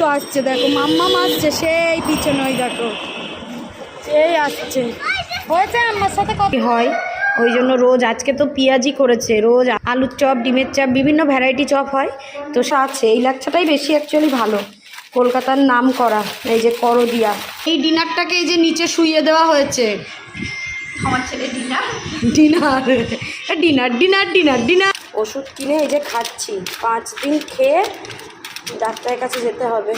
তো আসছে দেখো মাম্মা আসছে সেই পিছনে ওই দেখো। সেই আসছে। হয়েছে আম্মার সাথে কথা? হয় ওই জন্য রোজ আজকে তো পেঁয়াজি করেছে রোজ আলুর চপ ডিমের চপ বিভিন্ন ভ্যারাইটি চপ হয়। তো সে আছে এই লাচ্ছাটাই বেশি অ্যাকচুয়ালি ভালো। কলকাতার নাম করা এই যে করদিয়া। এই ডিনারটাকে এই যে নিচে শুইয়ে দেওয়া হয়েছে। আমার ছেলে dinner. Dinner dinner dinner dinner dinner. ওষুধ কিনে এই যে খাচ্ছি পাঁচ দিন খেয়ে ডাক্তারের কাছে যেতে হবে।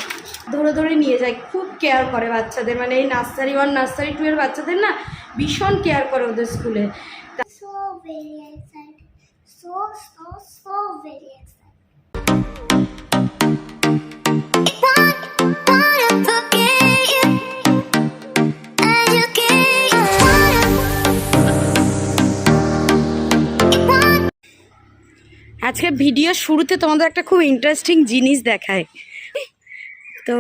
ধরে ধরে নিয়ে যায়, খুব কেয়ার করে বাচ্চাদের। মানে এই নার্সারি ওয়ান নার্সারি টু এর বাচ্চাদের না, ভীষণ কেয়ার করে ওদের স্কুলে. আজকে ভিডিও শুরুতে তোমাদের একটা খুব ইন্টারেস্টিং জিনিস দেখায় তো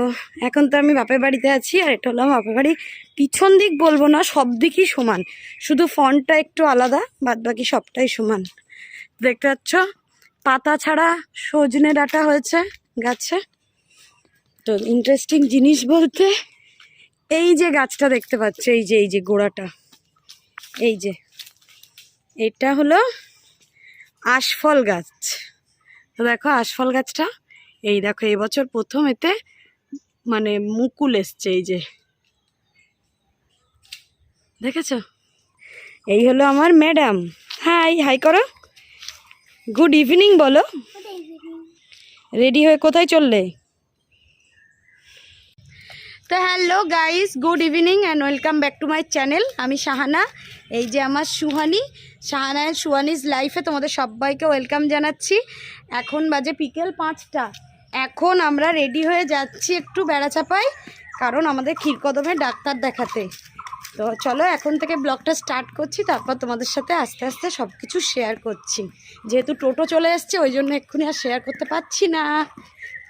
এখন তো আমি বাপের বাড়িতে আছি, আর এটা হলো বাপের বাড়ি। পিছন দিক বলব না, সব দিকই সমান। শুধু ফন্টটা একটু আলাদা বাদ বাকি সবটাই সমান। দেখতে পাচ্ছ? পাতা ছাড়া সজনে ডাটা হয়েছে গাছে। তো ইন্টারেস্টিং জিনিস বলতে, এই যে গাছটা দেখতে পাচ্ছ, এই যে এই যে গোড়াটা। এই যে, এটা হলো আশফল গাছ। তো দেখো আশফল গাছটা এই দেখো এবছর প্রথম এতে মানে মুকুল এসছে এই যে। দেখেছ? এই হলো আমার ম্যাডাম। হাই হাই করো। গুড ইভিনিং বলো। রেডি হয়ে কোথায় চললে? তো hello guys, good evening and welcome back to my channel আমি শাহানা, এই যে আমার সুহানি। শাহানা অ্যান্ড সুহানিজ লাইফে তোমাদের সবাইকে ওয়েলকাম জানাচ্ছি। এখন বাজে বিকেল পাঁচটা। এখন আমরা রেডি হয়ে যাচ্ছি একটু বেড়াচাপাই কারণ আমাদের ক্ষীরকদমে ডাক্তার দেখাতে। তো চলো এখন থেকে ব্লগটা স্টার্ট করছি, তারপর তোমাদের সাথে আস্তে আস্তে সব কিছু শেয়ার করছি। যেহেতু টোটো চলে এসছে, ওই জন্য এক্ষুনি আর শেয়ার করতে পারছি না।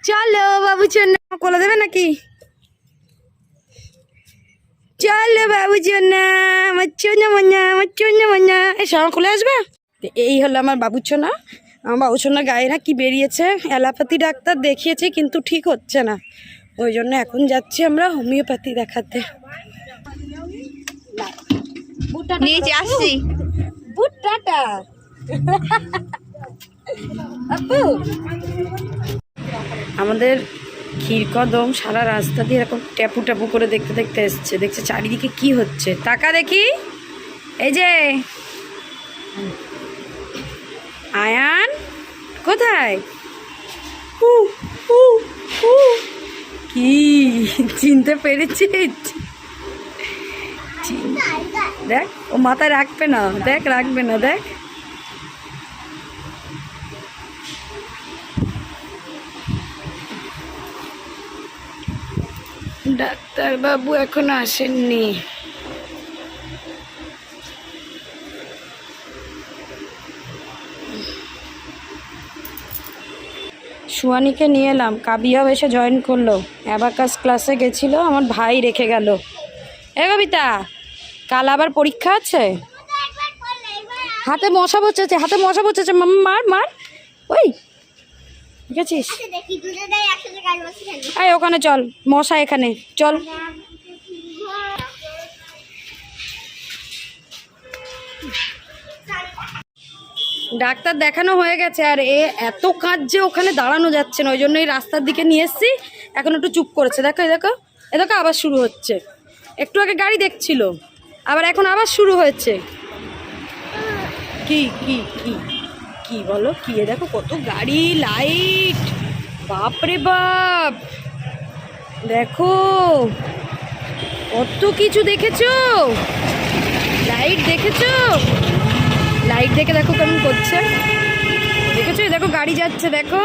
চলো বাবু চন্না কোলে দেবে নাকি? চলো বাবু চন্না আমার চন্না মন্না আমার চন্না মন্না এই সব খুলে আসবে? এই হলো আমার বাবু চোনা। আমার বাবু চোনা গায়ে না কি বেরিয়েছে। অ্যালোপ্যাথি ডাক্তার দেখিয়েছে কিন্তু ঠিক হচ্ছে না। ওই জন্য এখন যাচ্ছি আমরা হোমিওপ্যাথি দেখাতে। আসছি। আমাদের ক্ষীরকদম সারা রাস্তা দিয়ে এরকম ট্যাপু ট্যাপু করে দেখতে দেখতে এসছে। দেখছে চারিদিকে কি হচ্ছে? টাকা দেখি। এই যে। আয়ান কোথায়। কি? চিনতে পেরেছি। দেখ ও মাথায় রাখবে না। দেখ রাখবে না দেখ। ডাক্তারবাবু এখনও আসেননি। সুয়ানিকে নিয়ে এলাম। কাবিয়াও এসে জয়েন করল। অ্যাবাকাস ক্লাসে গেছিল, আমার ভাই রেখে গেল। এ কবিতা, কাল আবার পরীক্ষা আছে? হাতে মশা বসেছে হাতে মশা বসেছে মার মার। ওই ঠিক আছিস? আচ্ছা, ওখানে চল মশা এখানে চল। ডাক্তার দেখানো হয়ে গেছে আর এ এত কাজ যে ওখানে দাঁড়ানো যাচ্ছে না ওই জন্য এই রাস্তার দিকে নিয়ে এসছি। এখন একটু চুপ করেছে দেখো দেখো এ দেখো আবার শুরু হচ্ছে। একটু আগে গাড়ি দেখছিল আবার এখন আবার শুরু হয়েছে। কি কি কি? কি বলো? কি দেখো কত গাড়ি লাইট বাপ রে বাপ! দেখো, কত কিছু দেখেছ? লাইট দেখেছ? লাইট দেখে দেখো কেমন করছে। দেখেছ? দেখো গাড়ি যাচ্ছে, দেখো।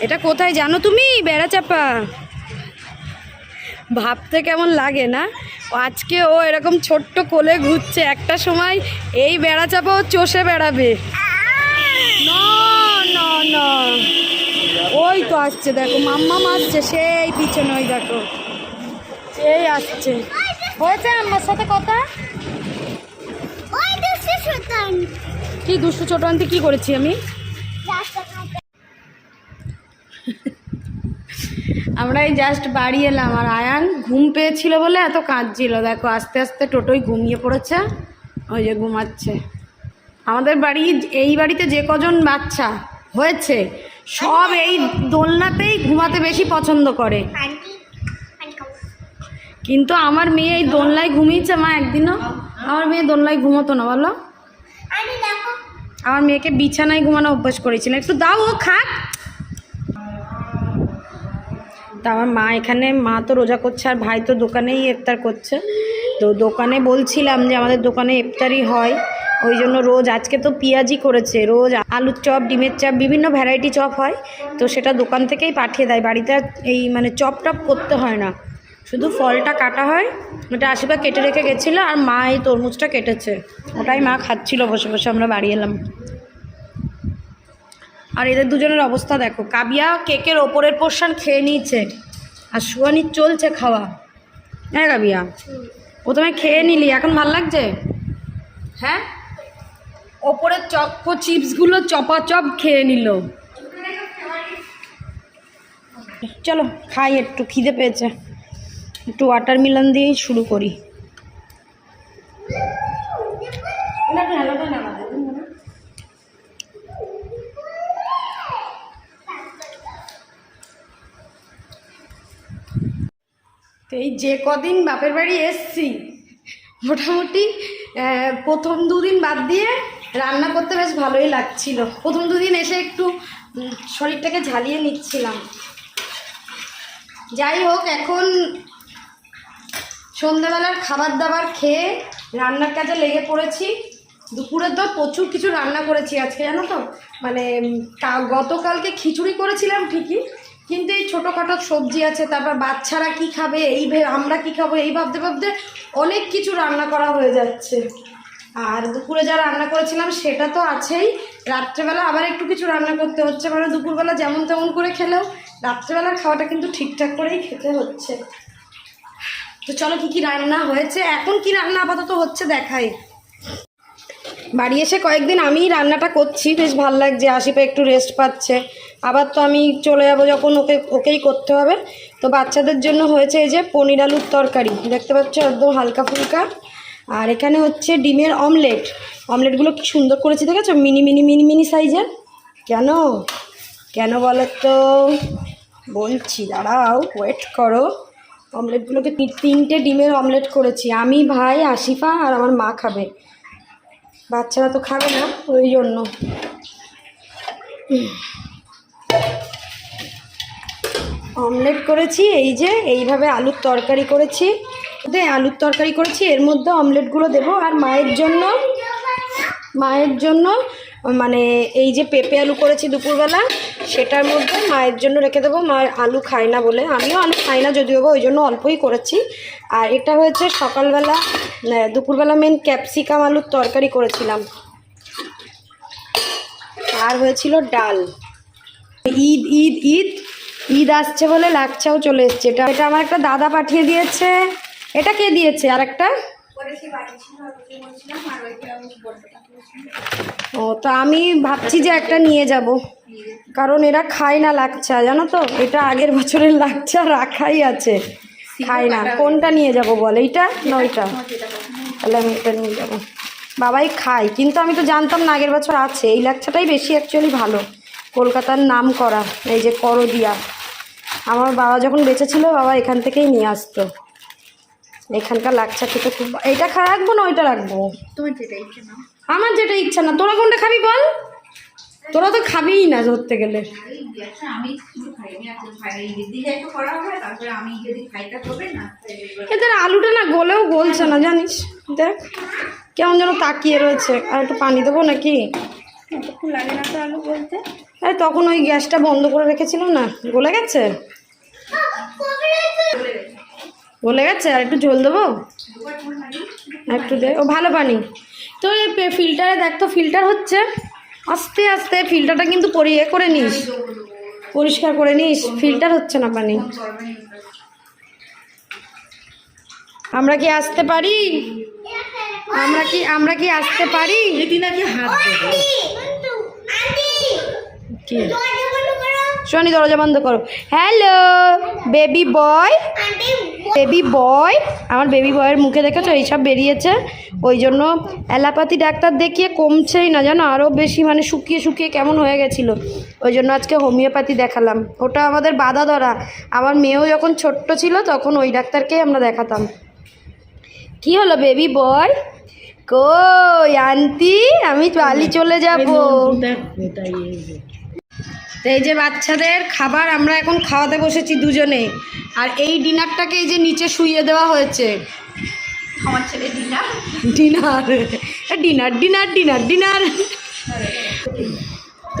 এটা কোথায় জানো তুমি? বেড়াচাপা। ভাবতে কেমন লাগে না? আজকে ও এরকম ছোট্ট কোলে ঘুরছে। একটা সময় এই বেড়াচাপা ও চষে বেড়াবে। না ওই তো আসছে, দেখো, মাম্মা আসছে সেই পিছনে, ওই দেখো। সেই আসছে। হয়েছে আমার সাথে কথা? কি দুষ্টু ছোট আনতে কি করেছি আমি? আমরা এই জাস্ট বাড়ি এলাম, আর আয়ান ঘুম পেয়েছিল বলে এত কাঁদছিল। দেখো, আস্তে আস্তে টোটোই ঘুমিয়ে পড়েছে, ওই যে ঘুমাচ্ছে। আমাদের বাড়ি এই বাড়িতে যে কজন বাচ্চা হয়েছে সব এই দোলনাতেই ঘুমাতে বেশি পছন্দ করে। কিন্তু আমার মেয়ে এই দোলনায় ঘুমিয়েছে মা একদিনও। আমার মেয়ে দোলনায় ঘুমোতো না বলো। আমার মেয়েকে বিছানায় ঘুমানো অভ্যাস করেছিল। একটু দাও ও খাক। তা আমার মা এখানে মা তো রোজা করছে আর ভাই তো দোকানেই ইফতার করছে। তো দোকানে বলছিলাম যে আমাদের দোকানে ইফতারি হয়। ওই জন্য রোজ আজকে তো পেঁয়াজি করেছে রোজ আলুর চপ ডিমের চপ বিভিন্ন ভ্যারাইটি চপ হয়। তো সেটা দোকান থেকেই পাঠিয়ে দেয়। বাড়িতে এই মানে চপ টপ করতে হয় না। শুধু ফলটা কাটা হয় ওটা আশীর্বাদ কেটে রেখে গেছিল আর মা এই তরমুজটা কেটেছে। ওটাই মা খাচ্ছিল বসে বসে আমরা বাড়ি এলাম। আর এদের দুজনের অবস্থা দেখো কাবিয়া কেকের ওপরের পোর্শন খেয়ে নিয়েছে আর সুয়ানির চলছে খাওয়া। হ্যাঁ কাবিয়া? প্রথমে খেয়ে নিলি এখন ভালো লাগছে? হ্যাঁ? ওপরের চপ্প চিপসগুলো চপা চপ খেয়ে নিল। চলো, খাই একটু, খিদে পেয়েছে। একটু ওয়াটার মিলন দিয়েই শুরু করি। এই যে কদিন বাপের বাড়ি এসছি, মোটামুটি প্রথম দুদিন বাদ দিয়ে রান্না করতে বেশ ভালোই লাগছিল। প্রথম দুদিন এসে একটু শরীরটাকে ঝালিয়ে নিচ্ছিলাম। যাই হোক, এখন সন্ধ্যাবেলার খাবার দাবার খেয়ে রান্নার কাজে লেগে পড়েছি। দুপুরের তো প্রচুর কিছু রান্না করেছি আজকে, জানো তো? মানে গতকালকে খিচুড়ি করেছিলাম ঠিকই, কিন্তু এই ছোটোখাটো সবজি আছে, তারপর বাচ্চারা কি খাবে, এই আমরা কি খাব, এই ভাবতে ভাবতে অনেক কিছু রান্না করা হয়ে যাচ্ছে। আর দুপুরে যা রান্না করেছিলাম সেটা তো আছেই। রাত্রেবেলা আবার একটু কিছু রান্না করতে হচ্ছে মানে দুপুরবেলা যেমন তেমন করে খেলেও রাত্রেবেলার খাওয়াটা কিন্তু ঠিকঠাক করেই খেতে হচ্ছে। তো চলো কি কি রান্না হয়েছে, এখন কি রান্না আপাতত হচ্ছে দেখাই। বাড়ি এসে কয়েকদিন আমিই রান্নাটা করছি, বেশ ভালো লাগছে আশিপা একটু রেস্ট পাচ্ছে। আবার তো আমি চলে যাব যখন ওকে, ওকেই করতে হবে। তো বাচ্চাদের জন্য হয়েছে এই যে পনির আলুর তরকারি, দেখতে পাচ্ছ একদম হালকা ফুলকা। আর এখানে হচ্ছে ডিমের অমলেট। অমলেটগুলো কি সুন্দর করেছি দেখেছ? মিনি মিনি মিনি মিনি সাইজের? কেন? কেন বলো তো বলছি, দাঁড়াও ওয়েট করো। অমলেটগুলোকে তিনটে ডিমের অমলেট করেছি। আমি, ভাই, আশিফা আর আমার মা খাবে। বাচ্চারা তো খাবে না, ওই জন্য। অমলেট করেছি, এই যে, এইভাবে আলুর তরকারি করেছি। আলুর তরকারি করেছি, এর মধ্যে অমলেটগুলো দেবো। আর মায়ের জন্য মায়ের জন্য মানে এই যে পেঁপে আলু করেছি দুপুরবেলা, সেটার মধ্যে মায়ের জন্য রেখে দেবো। মা আলু খায় না বলে, আমিও আলু খাই না, যদিও ওই জন্য অল্পই করেছি। আর এটা হয়েছে সকালবেলা দুপুরবেলা মেন ক্যাপসিকাম আলুর তরকারি করেছিলাম। আর হয়েছিল ডাল। ঈদ ঈদ ঈদ ঈদ আসছে বলে লাচ্চাও চলে এসছে। এটা এটা আমার একটা দাদা পাঠিয়ে দিয়েছে। এটা কে দিয়েছে? আর একটা ও, তো আমি ভাবছি যে একটা নিয়ে যাব। কারণ এরা খায় না লাচ্চা জানো তো? এটা আগের বছরের লাচ্চা রাখাই আছে। খায় না। কোনটা নিয়ে যাব বল? এইটা না ওইটা? তাহলে আমি এটা নিয়ে যাব। বাবাই খায়, কিন্তু আমি তো জানতাম না আগের বছর আছে। এই লাচ্ছাটাই বেশি অ্যাকচুয়ালি ভালো। কলকাতার নাম করা, এই যে করদিয়া। আমার বাবা যখন বেঁচে ছিল, বাবা এখান থেকেই নিয়ে আসতো। এখানকার লাচ্ছা খেতে খুব এইটা খা রাখব না ওইটা রাখব? তোমার যেটা ইচ্ছে না আমার যেটা ইচ্ছা না তোরা কোনটা খাবি বল? তোরা তো খাবিই না ধরতে গেলে। এদের আলুটা না গলেও গলছে না জানিস? দেখ কেমন যেন তাকিয়ে রয়েছে। আর একটু পানি দেবো নাকি? লাগে না তো আলু বলতে আরে তখন ওই গ্যাসটা বন্ধ করে রেখেছিল না গলে গেছে? গলে গেছে? আর একটু ঝোল দেবো? একটু দে ও ভালো পানি তো এই ফিল্টারে দেখ তো ফিল্টার হচ্ছে। আস্তে আস্তে ফিল্টারটা কিন্তু পরিয়ে করে নিস। পরিষ্কার করে নিস। ফিল্টার হচ্ছে না পানি আমরা কি আসতে পারি? আমরা কি আমরা কি আসতে পারি? দিদি নাকি হাত কি? দরজা বন্ধ করো। সোহানি দরজা বন্ধ করো। Hello baby boy aunty baby boy আমার বেবি বয়ের মুখে দেখেছ? এইসব বেরিয়েছে। ওই জন্য অ্যালাপাতি ডাক্তার দেখিয়ে কমছেই না, জানো? আরও বেশি মানে শুকিয়ে শুকিয়ে কেমন হয়ে গেছিল। ওই জন্য আজকে হোমিওপ্যাথি দেখালাম। ওটা আমাদের বাধা ধরা। আমার মেয়েও যখন ছোট্ট ছিল, তখন ওই ডাক্তারকেই আমরা দেখাতাম। কি হলো বেবি বয় কই, আন্টি, আমি বালি চলে যাব। এই যে বাচ্চাদের খাবার আমরা এখন খাওয়াতে বসেছি দুজনে। আর এই ডিনারটাকে এই যে নিচে শুইয়ে দেওয়া হয়েছে। আমার ছেলে দিলাম dinner. Dinner dinner dinner dinner.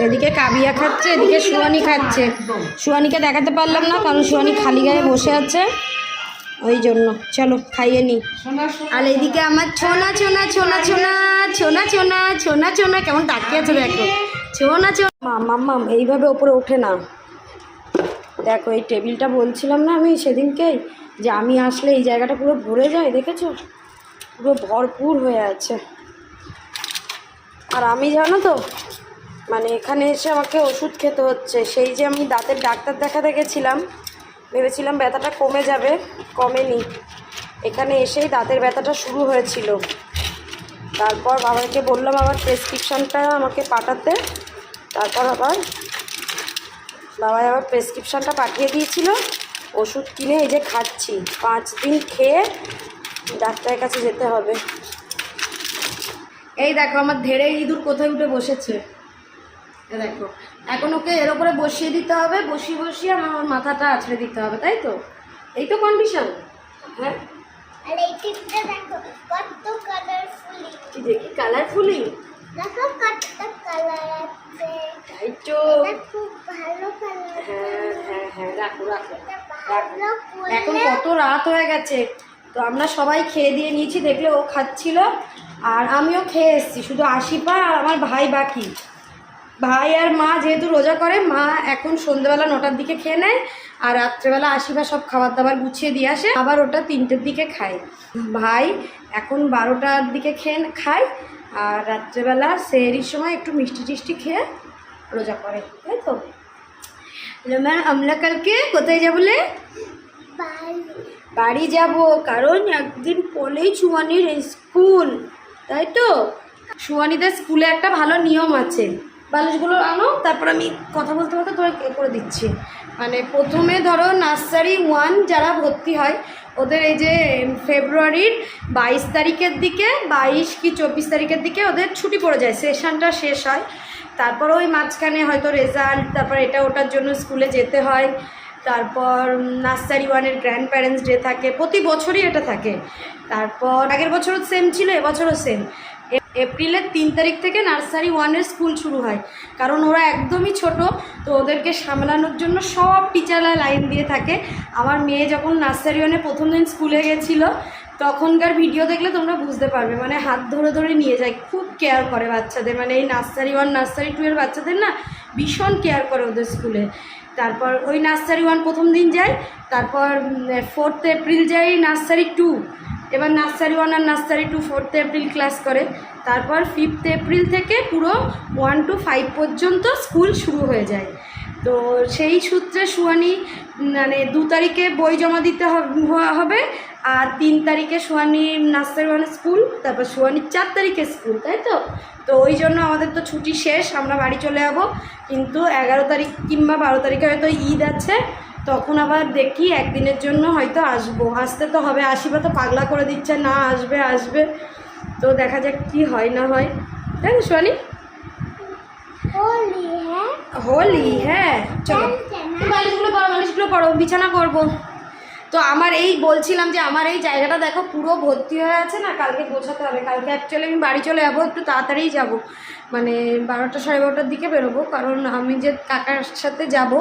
এদিকে কাবিয়া খাচ্ছে এদিকে সুয়ানি খাচ্ছে। সুয়ানিকে দেখাতে পারলাম না কারণ সুয়ানি খালি গায়ে বসে আছে। ওই জন্য। চলো খাইয়ে নি। আর এদিকে আমার ছোনা ছোনা ছোনা ছোনা ছোনা ছোনা ছোনা ছোনা কেমন তাকিয়ে আছে দেখো। ছোনা ছোনা। মাম মাম এইভাবে ওপরে ওঠে না। দেখো, এই টেবিলটা বলছিলাম না আমি সেদিনকেই যে আমি আসলে এই জায়গাটা পুরো ভরে যায়, দেখেছ? পুরো ভরপুর হয়ে আছে। আর আমি জানো তো মানে এখানে এসে আমাকে ওষুধ খেতে হচ্ছে। সেই যে আমি দাঁতের ডাক্তার দেখাতে গেছিলাম, ভেবেছিলাম ব্যথাটা কমে যাবে, কমেনি। এখানে এসেই দাঁতের ব্যথাটা শুরু হয়েছিল। তারপর বাবাকে বললাম, আবার প্রেসক্রিপশনটা আমাকে পাঠাতে। তারপর আবার বাবাই আবার প্রেসক্রিপশানটা পাঠিয়ে দিয়েছিল। ওষুধ কিনে এই যে খাচ্ছি। পাঁচ দিন খেয়ে ডাক্তারের কাছে যেতে হবে। এই দেখো আমার ধেড়ে ইঁদুর কোথায় উঠে বসেছে? দেখো এখন ওকে এর ওপরে বসিয়ে দিতে হবে বসিয়ে বসিয়ে আমার মাথাটা আছড়ে দিতে হবে তাই তো? এই তো কন্ডিশন হ্যাঁ। আর এই টিপটা দেখো কত কালারফুলি দেখি কালারফুলি দেখো কত কালার আছে। তাই তো। খুব ভালো হ্যাঁ হ্যাঁ রাখো রাখো। এখন কত রাত হয়ে গেছে। তো আমরা সবাই খেয়ে দিয়ে নিয়েছি, দেখলে ও খাচ্ছিল, আর আমিও খেয়ে এসেছি। শুধু আশিপা আর আমার ভাই বাকি। ভাই আর মা যেহেতু রোজা করে, মা এখন সন্ধ্যেবেলা নটার দিকে খেয়ে নেয়, আর রাত্রেবেলা আশিপা সব খাবার দাবার গুছিয়ে দিয়ে আসে, আবার ওটা তিনটের দিকে খায়। ভাই এখন বারোটার দিকে খেয়ে খায়, আর রাত্রেবেলা সেহরির সময় একটু মিষ্টি টিষ্টি খেয়ে রোজা করে। তাই তো? ম্যাম আমরা কালকে কোথায় বালি বাড়ি যাব, কারণ একদিন পরেই সুয়ানির স্কুল তাই তো? সুয়ানিদের স্কুলে একটা ভালো নিয়ম আছে। বালিশগুলো আনো, তারপর আমি কথা বলতে বলতে তোমায় এ করে দিচ্ছি। মানে প্রথমে ধরো নার্সারি ওয়ান যারা ভর্তি হয়, ওদের এই যে ফেব্রুয়ারির বাইশ তারিখের দিকে, বাইশ কি চব্বিশ তারিখের দিকে ওদের ছুটি পড়ে যায়। সেশনটা শেষ হয়। তারপর ওই মাঝখানে হয়তো রেজাল্ট তারপর এটা ওটার জন্য স্কুলে যেতে হয়। তারপর নার্সারি ওয়ানের গ্র্যান্ড প্যারেন্টস ডে থাকে, প্রতি বছরই এটা থাকে। তারপর, আগের বছরও সেম ছিল, এবছরও সেম এপ্রিলের তিন তারিখ থেকে নার্সারি ওয়ানের স্কুল শুরু হয়। কারণ ওরা একদমই ছোট, তো ওদেরকে সামলানোর জন্য সব টিচাররা লাইন দিয়ে থাকে। আমার মেয়ে যখন নার্সারি ওয়ানে প্রথম দিন স্কুলে গেছিল তখনকার ভিডিও দেখলে তোমরা বুঝতে পারবে। মানে হাত ধরে ধরে নিয়ে যায়, খুব কেয়ার করে বাচ্চাদের। মানে এই নার্সারি ওয়ান নার্সারি টু এর বাচ্চাদের না ভীষণ কেয়ার করে ওদের স্কুলে তারপর ওই নার্সারি ওয়ান প্রথম দিন যায়, তারপর ফোর্থ এপ্রিল যাই নার্সারি টু এবার নার্সারি ওয়ান আর nursery two fourth April class করে। তারপর ফিফথ এপ্রিল থেকে পুরো ওয়ান টু ফাইভ পর্যন্ত স্কুল শুরু হয়ে যায়। তো সেই সূত্রে সুয়ানি মানে দু তারিখে বই জমা দিতে হব- আর তিন তারিখে সুয়ানি নার্সারি স্কুল, তারপর সুয়ানির চার তারিখে স্কুল, তাই তো? তো ওই জন্য আমাদের তো ছুটি শেষ, আমরা বাড়ি চলে যাব। কিন্তু এগারো তারিখ কিংবা বারো তারিখে হয়তো ঈদ আছে, তখন আবার দেখি একদিনের জন্য হয়তো আসব। আসতে তো হবে, আসিবা তো পাগলা করে দিচ্ছে, না আসবে আসবে। তো দেখা যাক কি হয়, না হয়। তাই তো সোয়ানি হোলি হ্যাঁ? হোলি হ্যাঁ চলো। বালিশগুলো পড়ো বালিশগুলো পড়ো বিছানা করব। তো আমার এই বলছিলাম যে আমার এই জায়গাটা দেখো পুরো ভর্তি হয়ে আছে না কালকে গোছাতে হবে। কালকে অ্যাকচুয়ালি আমি বাড়ি চলে যাব একটু তাড়াতাড়িই যাব। মানে বারোটা সাড়ে বারোটার দিকে বেরোবো কারণ আমি যে কাকার সাথে যাব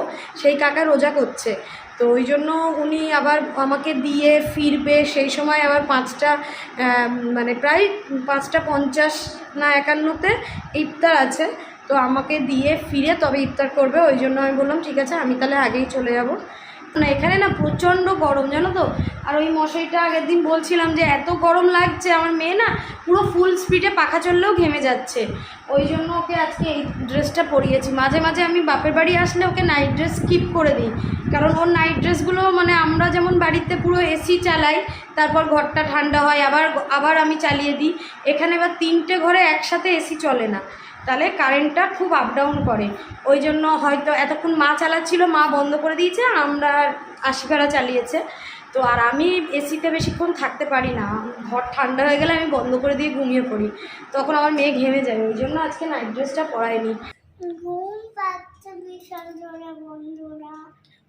সেই কাকা রোজা করছে। তো ওই জন্য উনি আবার আমাকে দিয়ে ফিরবে সেই সময় আবার পাঁচটা মানে প্রায় পাঁচটা পঞ্চাশ না একান্নতে ইফতার আছে। তো আমাকে দিয়ে ফিরে তবে ইফতার করবে, ওই জন্য আমি বললাম, ঠিক আছে, আমি তাহলে আগেই চলে যাব। না, এখানে না প্রচণ্ড গরম, জানো তো? আর ওই মশারিটা আগের দিন বলছিলাম যে এত গরম লাগছে, আমার মেয়ে না পুরো ফুল স্পিডে পাখা চললেও ঘেমে যাচ্ছে। ওই জন্য ওকে আজকে এই ড্রেসটা পরিয়েছি। মাঝে মাঝে আমি বাপের বাড়ি আসলে ওকে নাইট ড্রেস স্কিপ করে দিই। কারণ ওর নাইট ড্রেসগুলো মানে আমরা যেমন বাড়িতে পুরো এসি চালাই, তারপর ঘরটা ঠান্ডা হয়, আবার আবার আমি চালিয়ে দিই। এখানে এবার তিনটে ঘরে একসাথে এসি চলে না। তাহলে কারেন্টটা খুব আপ ডাউন করে। ওই জন্য হয়তো এতক্ষণ মা চালাচ্ছিল মা বন্ধ করে দিয়েছে আমরা আশিকারা চালিয়েছে। তো আর আমি এসিতে বেশিক্ষণ থাকতে পারি না। ঘর ঠান্ডা হয়ে গেলে আমি বন্ধ করে দিয়ে ঘুমিয়ে পড়ি। তখন আমার মেয়ে ঘেমে যায় ওই জন্য আজকে নাইট ড্রেসটা পরাইনি ঘুম পাচ্ছে বিশাল জোরে বন্ধুরা।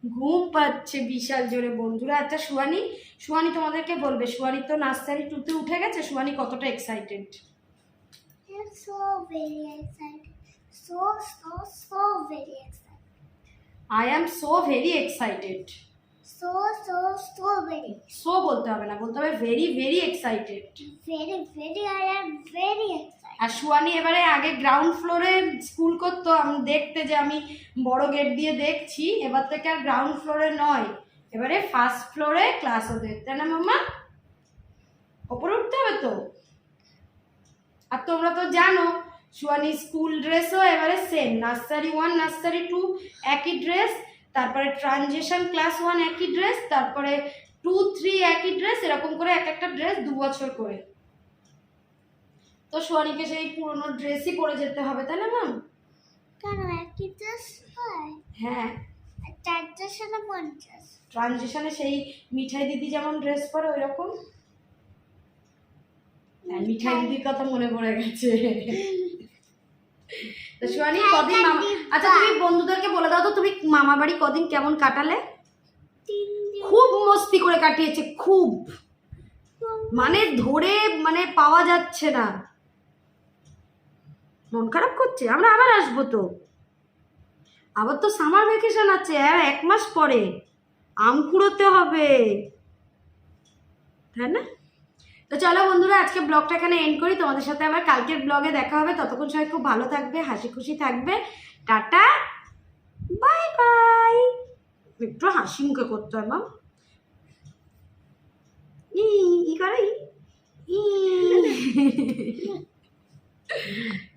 ঘুম পাচ্ছে বিশাল জোরে বন্ধুরা। আচ্ছা সুয়ানি সুয়ানি তোমাদেরকে বলবে সুয়ানি তো নার্সারি টুতে উঠে গেছে সুয়ানি কতটা excited I'm so very excited. So, so, so very excited. I am so very excited So, so, so very. So বলতে হবে না বলতে হবে very very excited Very, very, I am very excited. আর সুয়ানি এবারে আগে গ্রাউন্ড ফ্লোরে স্কুল করতো আমি দেখতে যে আমি বড় গেট দিয়ে দেখছি এবার থেকে আর গ্রাউন্ড ফ্লোরে নয় এবারে ফার্স্ট ফ্লোরে ক্লাস ওদের তাই না মাম্মা ওপরে উঠতে হবে তো আর তোমরা তো জানো সুয়ানি স্কুল ড্রেসও এবারে same nursery one nursery two একই ড্রেস তারপরে ট্রানজেকশন ক্লাস ওয়ান একই ড্রেস তারপরে টু থ্রি একই ড্রেস এরকম করে এক একটা ড্রেস দু বছর করে। তো সোয়ানিকে সেই পুরনো ড্রেসই পরে যেতে হবে তাই না ম্যাম কেন একই ড্রেস হয়? হ্যাঁ। পঞ্চাশ। ট্রানজিশনে সেই মিঠাই দিদি যেমন ড্রেস পরে ওই রকম মিঠাই দিদির কথা মনে পড়ে গেছে। তো সোয়ানি কদিন মামা আচ্ছা তুমি বন্ধুদেরকে বলে দাও তো তুমি মামা বাড়ি কদিন কেমন কাটালে? খুব মস্তি করে কাটিয়েছে খুব। মানে ধরে মানে পাওয়া যাচ্ছে না। মন খারাপ করছে? আমরা আবার আসব তো। আবার তো সামার ভ্যাকেশন আছে আর এক মাস পরে। আম কুড়োতে হবে। তাই না? তো চলো বন্ধুরা, আজকে ব্লগটা এখানে এন্ড করি। তোমাদের সাথে আবার কালকের ব্লগে দেখা হবে। ততক্ষণ সবাই খুব ভালো থাকবে, হাসি খুশি থাকবে। টাটা। Bye bye. একটু হাসি মুখে করতে হয়, মাম। ই ই করে ই।